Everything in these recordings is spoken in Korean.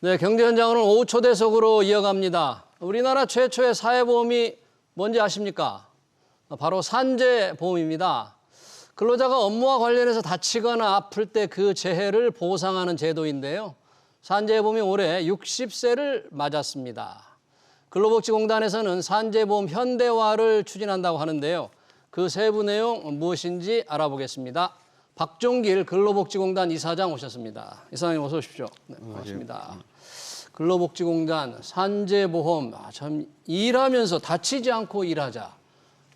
네, 경제 현장으로는 오후 초대석으로 이어갑니다. 우리나라 최초의 사회보험이 뭔지 아십니까? 바로 산재보험입니다. 근로자가 업무와 관련해서 다치거나 아플 때 그 재해를 보상하는 제도인데요. 산재보험이 올해 60세를 맞았습니다. 근로복지공단에서는 산재보험 현대화를 추진한다고 하는데요. 그 세부 내용 무엇인지 알아보겠습니다. 박종길 근로복지공단 이사장 오셨습니다. 이사장님 어서 오십시오. 네, 반갑습니다. 근로복지공단 산재보험 아, 참 일하면서 다치지 않고 일하자.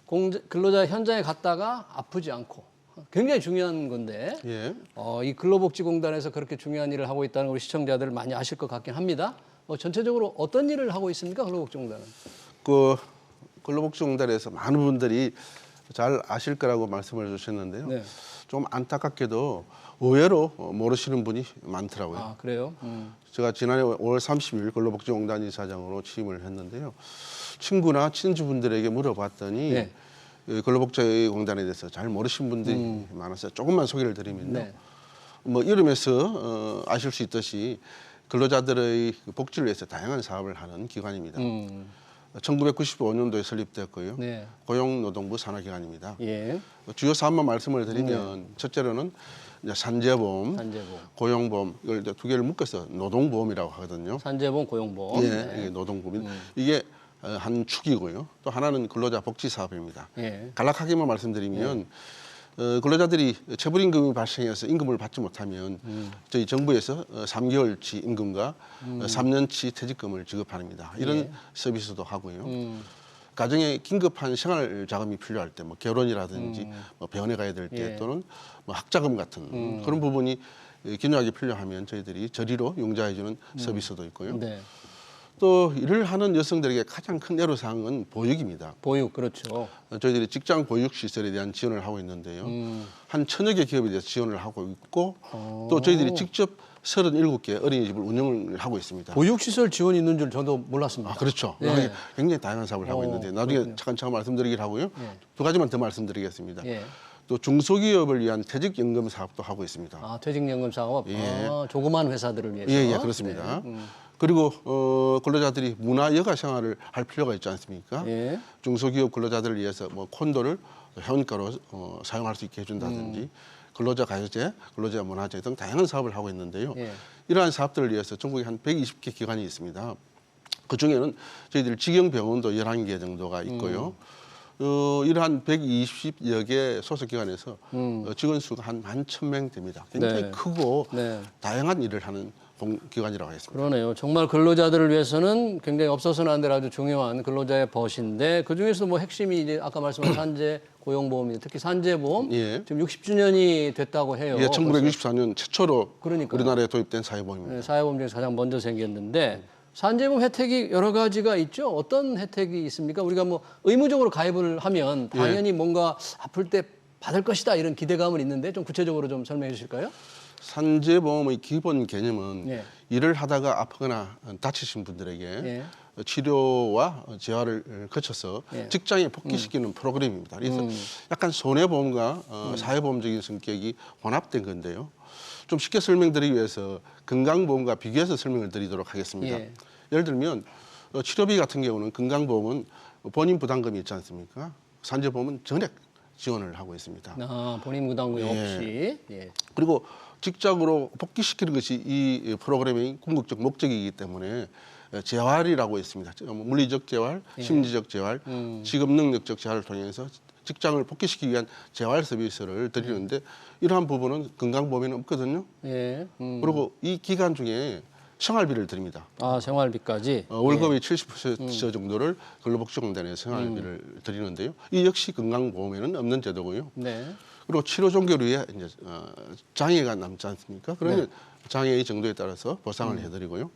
공, 근로자 현장에 갔다가 아프지 않고 굉장히 중요한 건데 예. 어, 이 근로복지공단에서 그렇게 중요한 일을 하고 있다는 우리 시청자들 많이 아실 것 같긴 합니다. 어, 전체적으로 어떤 일을 하고 있습니까 근로복지공단은? 그 근로복지공단에서 많은 분들이 잘 아실 거라고 말씀을 주셨는데요. 네. 좀 안타깝게도 의외로 모르시는 분이 많더라고요. 아 그래요? 음. 제가 지난해 5월 30일 근로복지공단 이사장으로 취임을 했는데요. 친구나 친지분들에게 물어봤더니 네. 이 근로복지공단에 대해서 잘 모르신 분들이 많아서 조금만 소개를 드리면요. 음. 네. 뭐 이름에서 어, 아실 수 있듯이 근로자들의 그 복지를 위해서 다양한 사업을 하는 기관입니다. 음. 1995년도에 설립됐고요. 네. 고용노동부 산하기관입니다. 예. 주요 사업만 말씀을 드리면 첫째로는 이제 산재보험, 산재보험, 고용보험 이걸 이제 두 개를 묶어서 노동보험이라고 하거든요. 산재보험, 고용보험. 예, 네. 이게 노동보험 이게 어, 한 축이고요. 또 하나는 근로자 복지 사업입니다. 예. 간략하게만 말씀드리면 어, 근로자들이 체불임금이 발생해서 임금을 받지 못하면 음. 저희 정부에서 어, 3개월치 임금과 음. 어, 3년치 퇴직금을 지급합니다. 이런 예. 서비스도 하고요. 음. 가정에 긴급한 생활 자금이 필요할 때, 뭐 결혼이라든지 뭐 병원에 가야 될때 음. 예. 음. 또는 뭐 학자금 같은 그런 부분이 예, 긴요하게 필요하면 저희들이 저리로 융자해주는 서비스도 있고요. 네. 또 일을 하는 여성들에게 가장 큰 애로사항은 보육입니다. 보육 그렇죠. 어, 저희들이 직장 보육 시설에 대한 지원을 하고 있는데요. 음. 한 천여 개 기업에 대해서 지원을 하고 있고 어. 또 저희들이 직접 37개 어린이집을 운영을 하고 있습니다. 보육시설 지원이 있는 줄 저도 몰랐습니다. 아, 그렇죠. 예. 여기 굉장히 다양한 사업을 하고 어, 있는데 나중에 차근차근 말씀드리긴 하고요. 예. 두 가지만 더 말씀드리겠습니다. 예. 또 중소기업을 위한 퇴직연금 사업도 하고 있습니다. 아 퇴직연금 사업. 예. 아, 조그만 회사들을 위해서. 예, 예, 그렇습니다. 네. 음. 그리고 어, 근로자들이 문화 여가 생활을 할 필요가 있지 않습니까? 예. 중소기업 근로자들을 위해서 뭐 콘도를 현가로 어, 사용할 수 있게 해준다든지 음. 근로자 가요제, 근로자 문화제 등 다양한 사업을 하고 있는데요. 예. 이러한 사업들을 위해서 전국에 한 120개 기관이 있습니다. 그 중에는 저희들 직영병원도 11개 정도가 있고요. 음. 어, 이러한 120여 개 소속 기관에서 음. 어, 직원 수가 한 11,000명 됩니다. 굉장히 네. 크고 네. 다양한 일을 하는 공- 기관이라고 했습니다. 그러네요. 정말 근로자들을 위해서는 굉장히 없어서는 안 될 아주 중요한 근로자의 벗인데 그 중에서도 뭐 핵심이 이제 아까 말씀한 산재 고용보험이 특히 산재보험 예. 지금 60주년이 됐다고 해요. 예, 1964년 최초로 그러니까요. 우리나라에 도입된 사회보험입니다. 네, 사회보험 중에서 가장 먼저 생겼는데 산재보험 혜택이 여러 가지가 있죠. 어떤 혜택이 있습니까? 우리가 뭐 의무적으로 가입을 하면 예. 당연히 뭔가 아플 때 받을 것이다 이런 기대감은 있는데 좀 구체적으로 좀 설명해 주실까요? 산재보험의 기본 개념은 예. 일을 하다가 아프거나 다치신 분들에게 예. 치료와 재활을 거쳐서 예. 직장에 복귀시키는 프로그램입니다. 그래서 음. 약간 손해보험과 어, 사회보험적인 성격이 혼합된 건데요. 좀 쉽게 설명드리기 위해서 건강보험과 비교해서 설명을 드리도록 하겠습니다. 예. 예를 들면 어, 치료비 같은 경우는 건강보험은 본인 부담금이 있지 않습니까? 산재보험은 전액 지원을 하고 있습니다. 아, 본인 부담금 예. 없이 예. 그리고 직장으로 복귀시키는 것이 이 프로그램의 궁극적 목적이기 때문에 재활이라고 있습니다. 뭐 물리적 재활, 심리적 재활, 음. 직업 능력적 재활을 통해서 직장을 복귀시키기 위한 재활 서비스를 드리는데 이러한 부분은 건강보험에는 없거든요. 예. 음. 그리고 이 기간 중에 생활비를 드립니다. 아, 생활비까지. 어, 월급의 70% 정도를 근로복지공단에 생활비를 드리는데요. 이 역시 건강보험에는 없는 제도고요. 네. 그리고 치료 종결 후에 이제 어, 장애가 남지 않습니까? 그러면 장애의 정도에 따라서 보상을 해드리고요.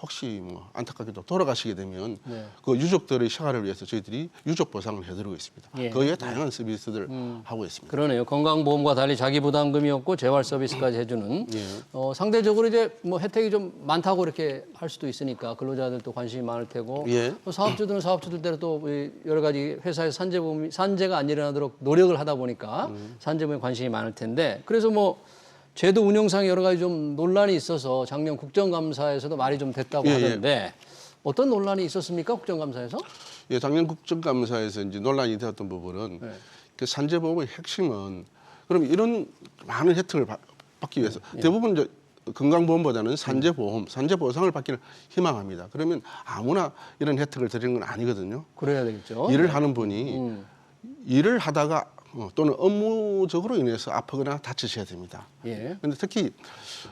혹시 뭐 안타깝게도 돌아가시게 되면 네. 그 유족들의 생활을 위해서 저희들이 유족 보상을 해드리고 있습니다. 예. 그 외에 다양한 서비스들 하고 있습니다. 그러네요. 건강보험과 달리 자기 부담금이 없고 재활 서비스까지 해주는 예. 어, 상대적으로 이제 뭐 혜택이 좀 많다고 이렇게 할 수도 있으니까 근로자들도 관심이 많을 테고 예. 또 사업주들은 사업주들대로 또이 여러 가지 회사에서 산재보험이 산재가 안 일어나도록 노력을 하다 보니까 산재보험에 관심이 많을 텐데 그래서 뭐 제도 운영상 여러 가지 좀 논란이 있어서 작년 국정감사에서도 말이 좀 됐다고 예, 예. 하던데 어떤 논란이 있었습니까 국정감사에서? 예, 작년 국정감사에서 이제 논란이 되었던 부분은 네. 그 산재보험의 핵심은 그럼 이런 많은 혜택을 받, 기 위해서 예. 대부분 이제 건강보험보다는 산재보험, 산재보상을 받기를 희망합니다. 그러면 아무나 이런 혜택을 드리는 건 아니거든요. 그래야 되겠죠. 일을 하는 분이 음. 일을 하다가 어, 또는 업무적으로 인해서 아프거나 다치셔야 됩니다. 예. 근데 특히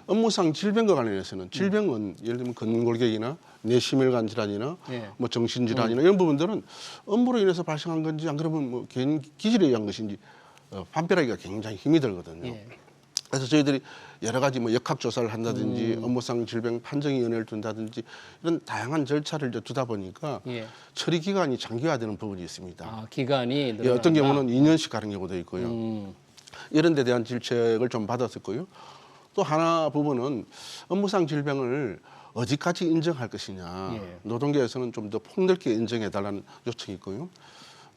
업무상 질병과 관련해서는 질병은 예를 들면 근골격이나 뇌심혈관 질환이나 예. 뭐 정신 질환이나 이런 부분들은 업무로 인해서 발생한 건지 안 그러면 뭐 개인 기질에 의한 것인지 어, 판별하기가 굉장히 힘이 들거든요. 예. 그래서 저희들이 여러 가지 뭐 역학 조사를 한다든지 음. 업무상 질병 판정위원회를 둔다든지 이런 다양한 절차를 이제 두다 보니까 예. 처리 기간이 장기화되는 부분이 있습니다. 아 기간이 예. 어떤 경우는 2년씩 가는 경우도 있고요. 음. 이런 데 대한 질책을 좀 받았었고요. 또 하나 부분은 업무상 질병을 어디까지 인정할 것이냐. 예. 노동계에서는 좀 더 폭넓게 인정해 달라는 요청이 있고요.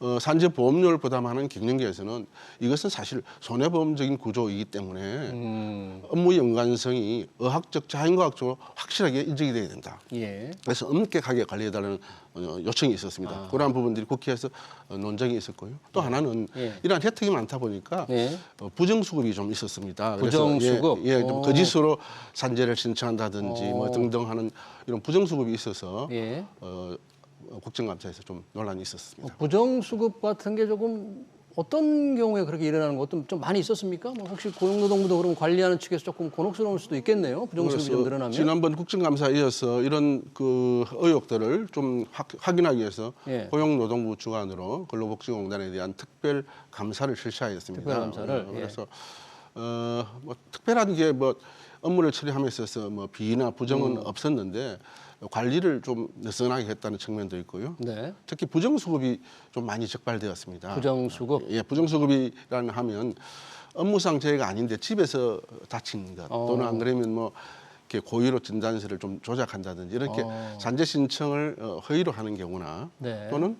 어, 산재 보험료를 부담하는 갱년계에서는 이것은 사실 손해보험적인 구조이기 때문에 음. 업무 연관성이 의학적 자연과학적으로 확실하게 인정이 돼야 된다. 예. 그래서 엄격하게 관리해달라는 어, 요청이 있었습니다. 아. 그러한 부분들이 국회에서 어, 논쟁이 있었고요. 또 하나는 예. 이러한 혜택이 많다 보니까 예. 어, 부정수급이 좀 있었습니다. 부정수급? 예, 예, 좀 어. 거짓으로 산재를 신청한다든지 뭐 어. 등등 하는 이런 부정수급이 있어서 예. 어, 어, 국정감사에서 좀 논란이 있었습니다. 부정수급 같은 게 조금 어떤 경우에 그렇게 일어나는 것도 좀 많이 있었습니까? 뭐 혹시 고용노동부도 그럼 관리하는 측에서 조금 곤혹스러울 수도 있겠네요. 부정수급이 좀 늘어나면. 지난번 국정감사에 이어서 이런 그 의혹들을 좀 확, 확인하기 위해서 예. 고용노동부 주관으로 근로복지공단에 대한 특별 감사를 실시하였습니다. 특별 감사를, 어, 예. 그래서 어, 뭐 특별한 게 뭐 업무를 처리함에 있어서 뭐 비나 부정은 음. 없었는데 관리를 좀 느슨하게 했다는 측면도 있고요. 네. 특히 부정수급이 좀 많이 적발되었습니다. 부정수급. 예, 부정수급이라는 하면 업무상 재해가 아닌데 집에서 다친 것 어. 또는 안 그러면 뭐 이렇게 고의로 진단서를 좀 조작한다든지 이렇게 어. 산재 신청을 어, 허위로 하는 경우나 네. 또는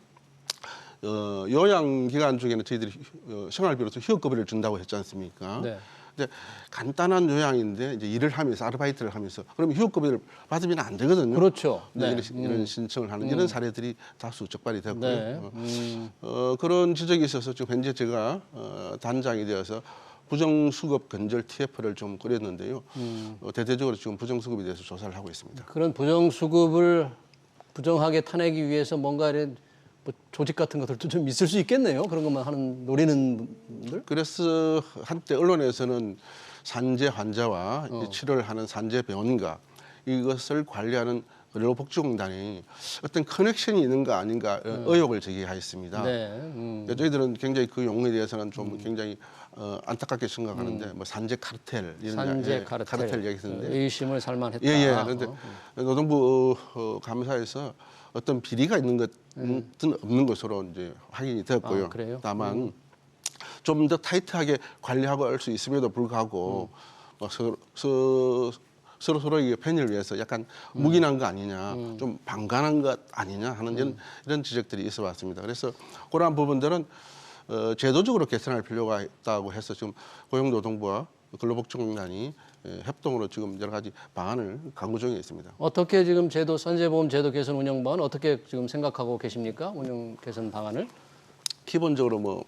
어, 요양 기간 중에는 저희들이 휴- 어, 생활비로서 휴업급여를 준다고 했지 않습니까? 네. 근데 간단한 요양인데 이제 일을 하면서 아르바이트를 하면서 그러면 휴업급여를 받으면 안 되거든요. 그렇죠. 네, 네. 이런, 시- 이런 신청을 하는 이런 사례들이 다수 적발이 됐고요. 네. 어, 음. 어, 그런 지적이 있어서 지금 현재 제가 어, 단장이 되어서 부정수급 근절 TF를 좀 꾸렸는데요. 음. 어, 대대적으로 지금 부정수급에 대해서 조사를 하고 있습니다. 그런 부정수급을 부정하게 타내기 위해서 뭔가 이런 뭐 조직 같은 것들도 좀 있을 수 있겠네요. 그런 것만 하는 노리는 분들. 그래서 한때 언론에서는 산재 환자와 어. 치료를 하는 산재 병원가 이것을 관리하는 근로복지공단이 어떤 커넥션이 있는 거 아닌가 어, 의혹을 제기하였습니다. 네. 음. 예, 저희들은 굉장히 그 용어에 대해서는 좀 굉장히 어, 안타깝게 생각하는데 뭐 산재 카르텔 이런 산재 예, 카르텔, 카르텔 얘기했는데 의심을 살만했다. 예, 예. 그런데 어. 노동부 어, 감사에서 어떤 비리가 있는 것은 없는 것으로 이제 확인이 되었고요. 아, 그래요? 다만 좀더 타이트하게 관리하고 할 수 있음에도 불구하고 뭐 서로, 서, 서로 서로의 편의를 위해서 약간 묵인한 거 아니냐, 좀 방관한 것 아니냐 하는 이런, 이런 지적들이 있어 왔습니다. 그래서 그러한 부분들은 어, 제도적으로 개선할 필요가 있다고 해서 지금 고용노동부와 근로복지공단이 예, 협동으로 지금 여러 가지 방안을 강구 중에 있습니다. 어떻게 지금 제도 산재보험 제도 개선 운영 방안 어떻게 지금 생각하고 계십니까? 운영 개선 방안을? 기본적으로 뭐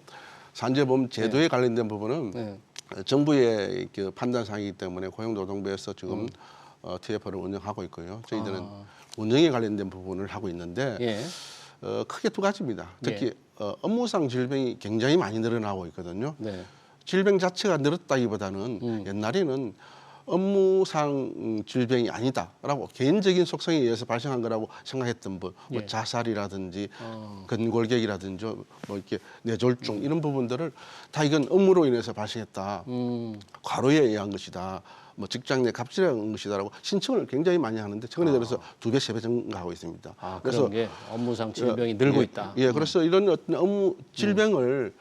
산재보험 제도에 관련된 부분은 네. 정부의 그 판단 사항이기 때문에 고용노동부에서 지금 어, TF를 운영하고 있고요. 저희들은 운영에 관련된 부분을 하고 있는데 예. 어, 크게 두 가지입니다. 특히 어, 업무상 질병이 굉장히 많이 늘어나고 있거든요. 네. 질병 자체가 늘었다기보다는 옛날에는 업무상 음, 질병이 아니다라고 개인적인 속성에 의해서 발생한 거라고 생각했던 뭐, 뭐 예. 자살이라든지 어. 근골격이라든지 뭐 이렇게 뇌졸중 이런 부분들을 다 이건 업무로 인해서 발생했다. 음. 과로에 의한 것이다. 뭐 직장 내 의한 것이다라고 신청을 굉장히 많이 하는데 최근에 들어서 두 배, 세 배 증가하고 있습니다. 아, 그런 게 업무상 질병이 늘고 예, 있다. 음. 예, 그래서 이런 어떤 업무 질병을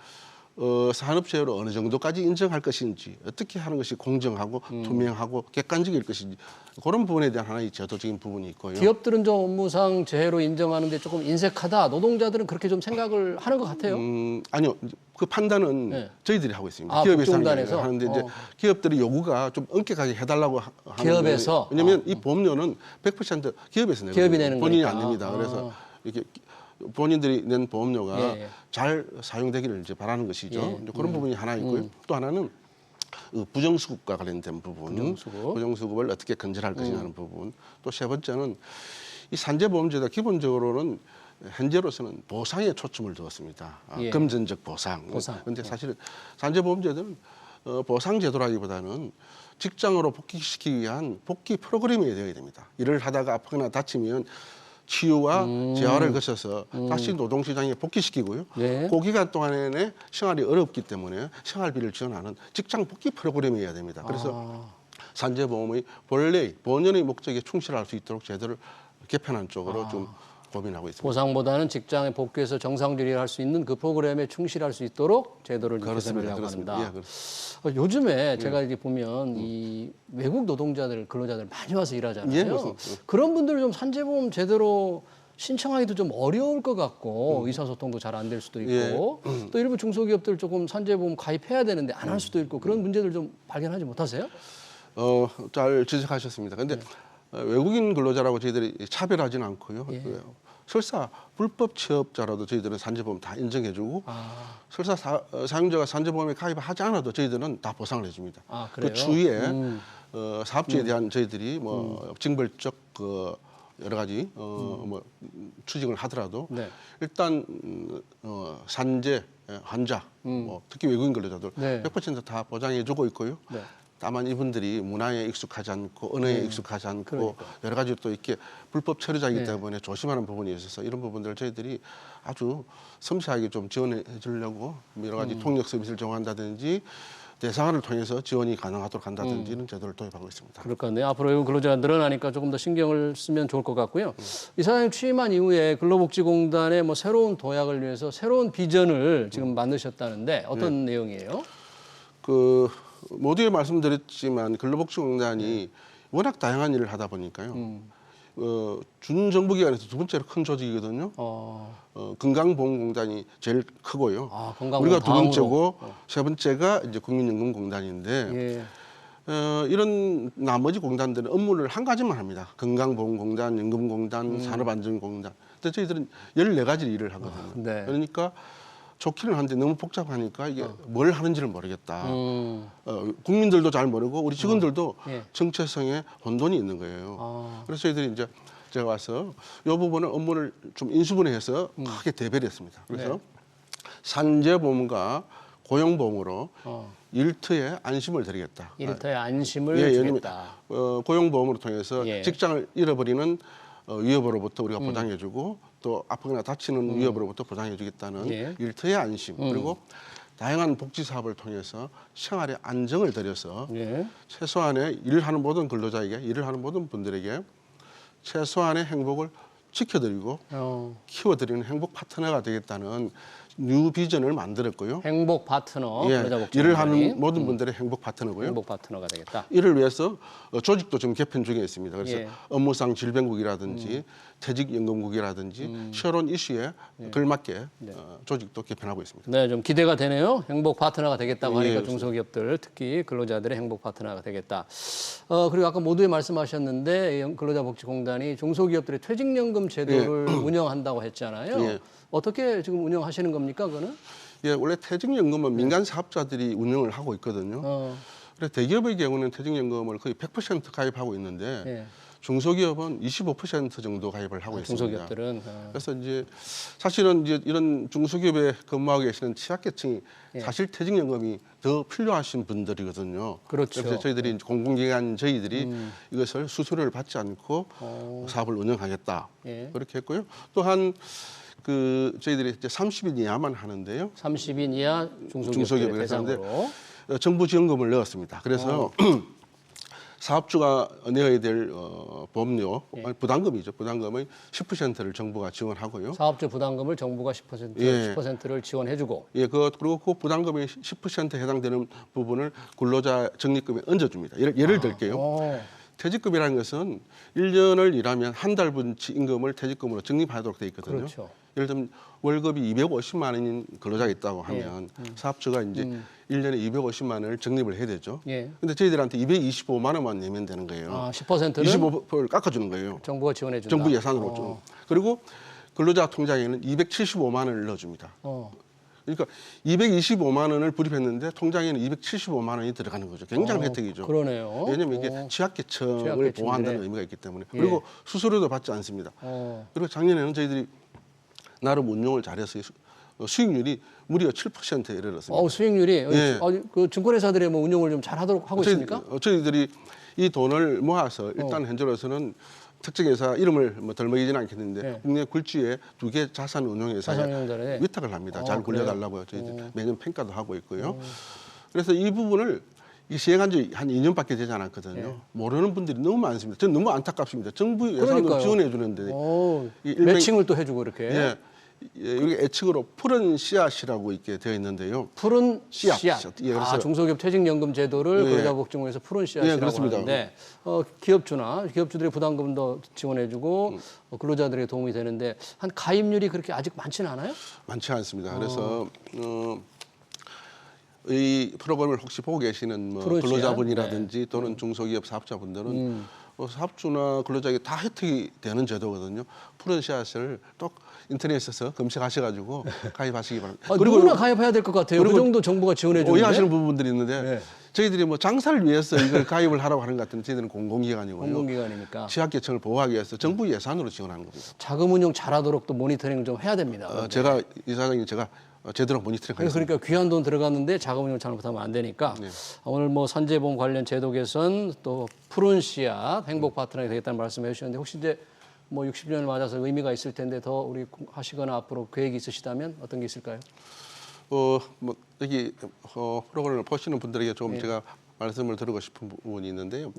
어, 산업재해로 어느 정도까지 인정할 것인지 어떻게 하는 것이 공정하고 음. 투명하고 객관적일 것인지 그런 부분에 대한 하나의 제도적인 부분이 있고요. 기업들은 좀 업무상 재해로 인정하는데 조금 인색하다. 노동자들은 그렇게 좀 생각을 하는 것 같아요. 음, 아니요. 그 판단은 네. 저희들이 하고 있습니다. 아, 기업에서 국정단에서? 하는데 이제 어. 기업들이 요구가 좀 엄격하게 해달라고 하- 하는 기업에서? 거예요. 왜냐하면 이 보험료는 100% 기업에서 내는 기업이 거예요. 내는 본인이 거니까. 안 냅니다. 아. 그래서 이렇게 본인들이 낸 보험료가 예, 예. 잘 사용되기를 이제 바라는 것이죠. 예. 이제 그런 부분이 하나 있고요. 또 하나는 그 부정수급과 관련된 부분, 부정수급. 을 어떻게 건절할 것이냐는 부분. 또 세 번째는 이 산재보험제도 기본적으로는 현재로서는 보상에 초점을 두었습니다. 아, 예. 금전적 보상. 보상. 그런데 사실은 산재보험제도는 어, 보상 제도라기보다는 직장으로 복귀시키기 위한 복귀 프로그램이 되어야 됩니다. 일을 하다가 아프거나 다치면 치유와 음. 재활을 거쳐서 다시 노동시장에 복귀시키고요. 네. 그 기간 동안에는 생활이 어렵기 때문에 생활비를 지원하는 직장 복귀 프로그램이어야 됩니다. 그래서 아. 산재보험의 본래의 본연의 목적에 충실할 수 있도록 제도를 개편한 쪽으로 아. 좀 고민하고 있습니다. 보상보다는 직장에 복귀해서 정상적으로 일할 수 있는 그 프로그램에 충실할 수 있도록 제도를 개선을 그렇습니다. 하려고 그렇습니다. 한다. 예, 그렇습니다. 어, 요즘에 제가 이렇게 보면 이 외국 노동자들 근로자들 많이 와서 일하잖아요. 예, 그렇습니다. 그런 분들 좀 산재보험 제대로 신청하기도 좀 어려울 것 같고 의사소통도 잘 안 될 수도 있고 또 일부 중소기업들 조금 산재보험 가입해야 되는데 안 할 수도 있고 그런 문제들 좀 발견하지 못하세요? 어, 잘 지적하셨습니다. 근데 어, 외국인 근로자라고 저희들이 차별하지는 않고요. 예. 그 설사 불법 취업자라도 저희들은 산재보험 다 인정해주고 아, 설사 사, 어, 사용자가 산재보험에 가입하지 않아도 저희들은 다 보상을 해줍니다. 아? 그 추후에 음. 어, 사업주에 대한 저희들이 뭐 징벌적 그 여러 가지 어, 뭐 추징을 하더라도 네. 일단 음, 어, 산재 예, 환자 뭐 특히 외국인 근로자들 네. 100%다 보장해주고 있고요. 네. 다만 이분들이 문화에 익숙하지 않고 언어에 익숙하지 않고 그러니까. 여러 가지 또 이렇게 불법 처리자이기 네. 때문에 조심하는 부분이 있어서 이런 부분들을 저희들이 아주 섬세하게 좀 지원해 주려고 여러 가지 음. 통역 서비스를 제공한다든지 대상화를 통해서 지원이 가능하도록 음. 한다든지 이런 제도를 도입하고 있습니다. 그럴 것 같네요. 앞으로 근로자가 늘어나니까 조금 더 신경을 쓰면 좋을 것 같고요. 이사장님 취임한 이후에 근로복지공단의 뭐 새로운 도약을 위해서 새로운 비전을 지금 만드셨다는데 어떤 네. 내용이에요? 그 모두에 말씀드렸지만 근로복지공단이 워낙 다양한 일을 하다 보니까요. 음. 어, 준정부기관에서 두 번째로 큰 조직이거든요. 어, 어, 건강보험공단이 제일 크고요. 아, 우리가 두. 번째고 세 번째가 이제 국민연금공단인데 예. 어, 이런 나머지 공단들은 업무를 한 가지만 합니다. 건강보험공단, 연금공단, 음. 산업안전공단. 근데 저희들은 14가지 일을 하거든요. 네. 그러니까 좋기는 한데 너무 복잡하니까 이게 뭘 하는지를 모르겠다. 어. 음, 어, 국민들도 잘 모르고 우리 직원들도 예. 정체성에 혼돈이 있는 거예요. 아. 그래서 저희들이 이제 제가 와서 이 부분을 업무를 좀 인수분해해서 음. 크게 대배를 했습니다. 그래서 네. 산재보험과 고용보험으로 어. 일터에 안심을 드리겠다. 일터의 안심을 예, 주겠다. 어, 고용보험으로 통해서 예. 직장을 잃어버리는 어, 위협으로부터 음. 우리가 보장해주고 또 아프거나 다치는 위협으로부터 보장해 주겠다는 예. 일터의 안심 그리고 다양한 복지 사업을 통해서 생활의 안정을 들여서 예. 최소한의 일을 하는 모든 근로자에게 일을 하는 모든 분들에게 최소한의 행복을 지켜드리고 어, 키워드리는 행복 파트너가 되겠다는 뉴 비전을 만들었고요. 행복 파트너 예, 일을 하는 모든 분들의 행복 파트너고요. 행복 파트너가 되겠다. 이를 위해서 어, 조직도 지금 개편 중에 있습니다. 그래서 예. 음. 업무상 질병국이라든지 퇴직연금국이라든지 실온 이슈에 걸맞게 어, 조직도 개편하고 있습니다. 네, 좀 기대가 되네요. 행복 파트너가 되겠다고 예, 하니까 그렇습니다. 중소기업들 특히 근로자들의 행복 파트너가 되겠다. 어, 그리고 아까 모두에 말씀하셨는데 이 근로자복지공단이 중소기업들의 퇴직연금 제도를 운영한다고 했잖아요. 예. 어떻게 지금 운영하시는 겁니까, 그거는? 예, 원래 퇴직연금은 민간 사업자들이 운영을 하고 있거든요. 어, 그래 대기업의 경우는 퇴직연금을 거의 100% 가입하고 있는데 예. 중소기업은 25% 정도 가입을 하고 있습니다. 중소기업들은 어, 그래서 이제 사실은 이제 이런 중소기업에 근무하고 계시는 취약계층이 사실 퇴직연금이 더 필요하신 분들이거든요. 예. 그렇죠. 음. 래서 저희들이 이제 공공기관 저희들이 이것을 수수료를 받지 않고 사업을 운영하겠다 예. 그렇게 했고요. 또한 그 저희들이 이제 30인 이하만 하는데요. 30인 이하 중소기업에 대상으로 어, 정부 지원금을 넣었습니다. 그래서 사업주가 내어야 될 어, 보험료 아니, 부담금이죠. 부담금의 10%를 정부가 지원하고요. 사업주 부담금을 정부가 10% 예. 10%를 지원해주고 예, 그 그리고 그 부담금의 10% 해당되는 부분을 근로자 적립금에 얹어줍니다. 예를, 예를 들게요. 어, 퇴직금이라는 것은 1년을 일하면 한 달분치 임금을 퇴직금으로 적립하도록 돼 있거든요. 그렇죠. 예를 들면 월급이 250만 원인 근로자가 예. 있다고 하면 음. 사업주가 이제 1년에 250만 원을 적립을 해야 되죠. 예. 근데 저희들한테 225만 원만 내면 되는 거예요. 아, 10%를 25%를 깎아 주는 거예요. 정부가 지원해 준다. 정부 예산으로 어, 좀. 그리고 근로자 통장에는 275만 원을 넣어 줍니다. 어. 그러니까 225만 원을 불입했는데 통장에는 275만 원이 들어가는 거죠. 굉장한 어, 혜택이죠. 그러네요. 왜냐하면 이게 어. 취약계층을. 보호한다는 의미가 있기 때문에 예. 그리고 수수료도 받지 않습니다. 어. 그리고 작년에는 저희들이 나름 운용을 잘해서 수- 어, 수익률이 무려 7%에 이르렀습니다. 어, 수익률이 예. 어, 그 증권회사들이 뭐 운용을 좀 잘하도록 하고 저희- 있습니까? 어, 저희들이 이 돈을 모아서 일단 현재로서는 특정 회사 이름을 뭐 덜먹이지는 않겠는데 네. 국내 굴지에 두 개 자산 운용 회사에 자산운용자에 위탁을 합니다. 어, 잘? 굴려달라고요. 저희 매년 평가도 하고 있고요. 그래서 이 부분을 이 시행한 지 한 2년밖에 되지 않았거든요. 모르는 분들이 너무 많습니다. 저는 너무 안타깝습니다. 정부 예산으로 네. 지원해 주는데 어, 이 일명- 매칭을 또 해주고 이렇게 예, 예, 여기 애칭으로 푸른 씨앗이라고 이렇게 되어 있는데요. 푸른 씨앗, 씨앗. 예, 그래서- 아, 중소기업 퇴직연금 제도를 예. 근로자복지공에서 푸른 씨앗이라고 예, 그렇습니다. 하는데 어, 기업주나 기업주들의 부담금도 지원해주고 어, 근로자들에게 도움이 되는데 한 가입률이 그렇게 아직 많지는 않아요? 많지 않습니다. 그래서 어, 이 프로그램을 혹시 보고 계시는 뭐? 근로자분이라든지 또는 중소기업 사업자분들은 음. 어, 사업주나 근로자에게 다 혜택이 되는 제도거든요. 푸른 씨앗을 또 인터넷에서 검색하셔가지고 가입하시기 바랍니다. 아, 누구나 가입해야 될 것 같아요. 그 그리고 정도 정부가 지원해 주는데. 오해하시는 부분들이 있는데 네. 저희들이 뭐 장사를 위해서 이걸 가입을 하라고 하는 것 같은데 저희들은 공공기관이고요. 공공기관이니까 취약계층을 보호하기 위해서 정부 예산으로 지원하는 겁니다. 자금 운용 잘하도록 또 모니터링 좀 해야 됩니다. 어, 제가 이사장님 제가 어, 제대로 모니터링 하겠습니다. 그러니까 귀한 돈 들어갔는데 자금 운용 잘못하면 안 되니까 네. 오늘 뭐 선제보험 관련 제도 개선 또 푸른 씨앗 행복 파트너가 되겠다는 말씀해 주셨는데 혹시 이제 뭐 60년을 맞아서 의미가 있을 텐데 더 우리 하시거나 앞으로 계획이 있으시다면 어떤 게 있을까요? 어, 뭐 여기 어, 프로그램을 보시는 분들에게 좀 네. 제가 말씀을 드리고 싶은 부분이 있는데요.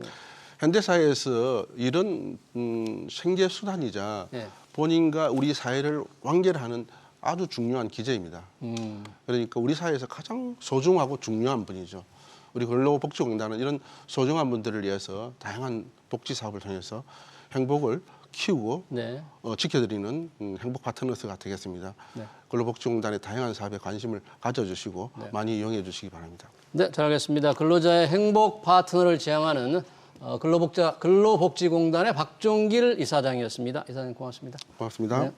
현대 사회에서 이런 음, 생계 수단이자 네. 본인과 우리 사회를 완결하는 아주 중요한 기제입니다. 음, 그러니까 우리 사회에서 가장 소중하고 중요한 분이죠. 우리 근로복지공단은 이런 소중한 분들을 위해서 다양한 복지 사업을 통해서 행복을 키우고 네. 어, 지켜드리는 음, 행복 파트너스가 되겠습니다. 네. 근로복지공단의 다양한 사업에 관심을 가져주시고 많이 이용해 주시기 바랍니다. 네, 잘 알겠습니다. 근로자의 행복 파트너를 지향하는 어, 근로복자 근로복지공단의 박종길 이사장이었습니다. 이사장님 고맙습니다. 고맙습니다. 네.